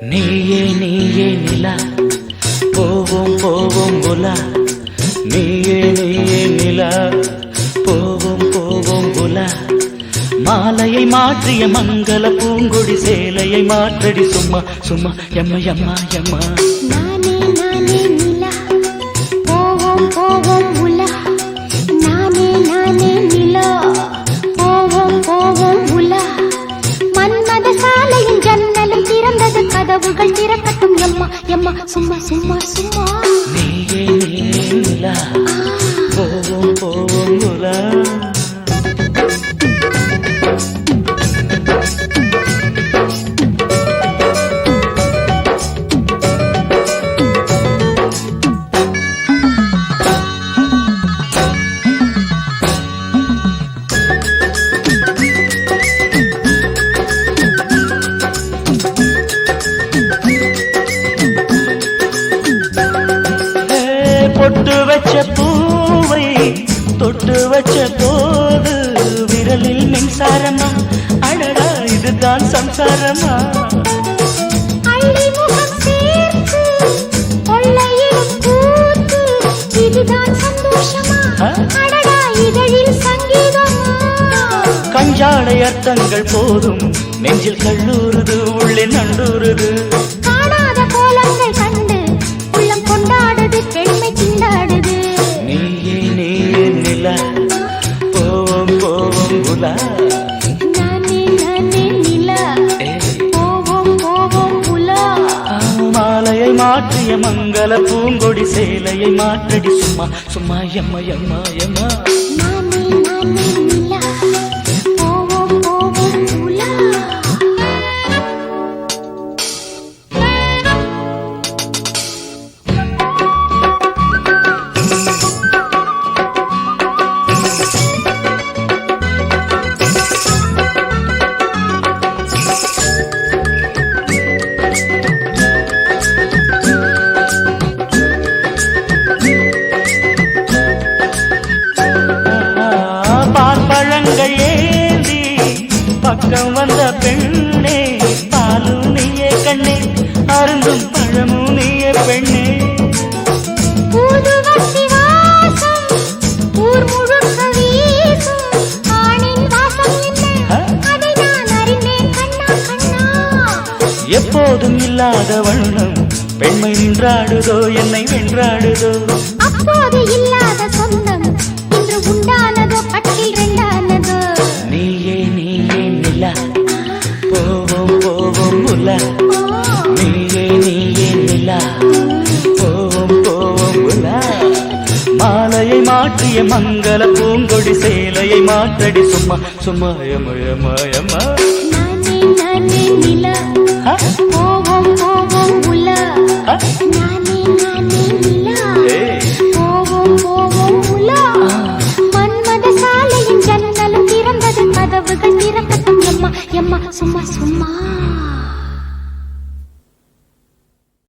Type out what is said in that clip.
நீயே நீயே நிலா. போவோம் போவோம் குலா நீயே நீயே நிலா. போவோம் போவோம் குலா மாலையை மாற்றிய மங்கள பூங்கொடி சேலையை மாற்றடி சும்மா சும்மா எம்மா எம்மா எம்மா. திறக்கட்டும் எம்மா எம்மா சும்மா வச்ச போது விரலில் மின்சாரமா? அடடா இதுதான் சம்சாரமா? கஞ்சாடை அர்த்தங்கள் போதும். நெஞ்சில் கல்லூருது உள்ளே நண்டூருது காணாத கோலங்கள் மாற்றிய மங்கள பூங்கொடி சேலையை மாற்றடி சும்மா சும்மா எம்மா எம்மா எம்மா பக்கம் வந்த பெண்ணே பாலும் நீயே கண்ணே அருந்தும் பழமும் நீயே பெண்ணே. எப்போதும் இல்லாத வண்ணம் பெண்மை நின்றாடுதோ என்னை வென்றாடுதோ? அப்போது இல்லாத சொந்தம் இன்று உண்டானதோ கட்டில் ரெண்டானதோ ஆற்றிய மங்கள பூங்கொடி சேலையை மாற்றடி சும்மா சும்மா யமயமயமா போவோம் போவோம் உலா. நானே நானே நிலா. போவோம் போவோம் உலா. சும்மா சும்மா.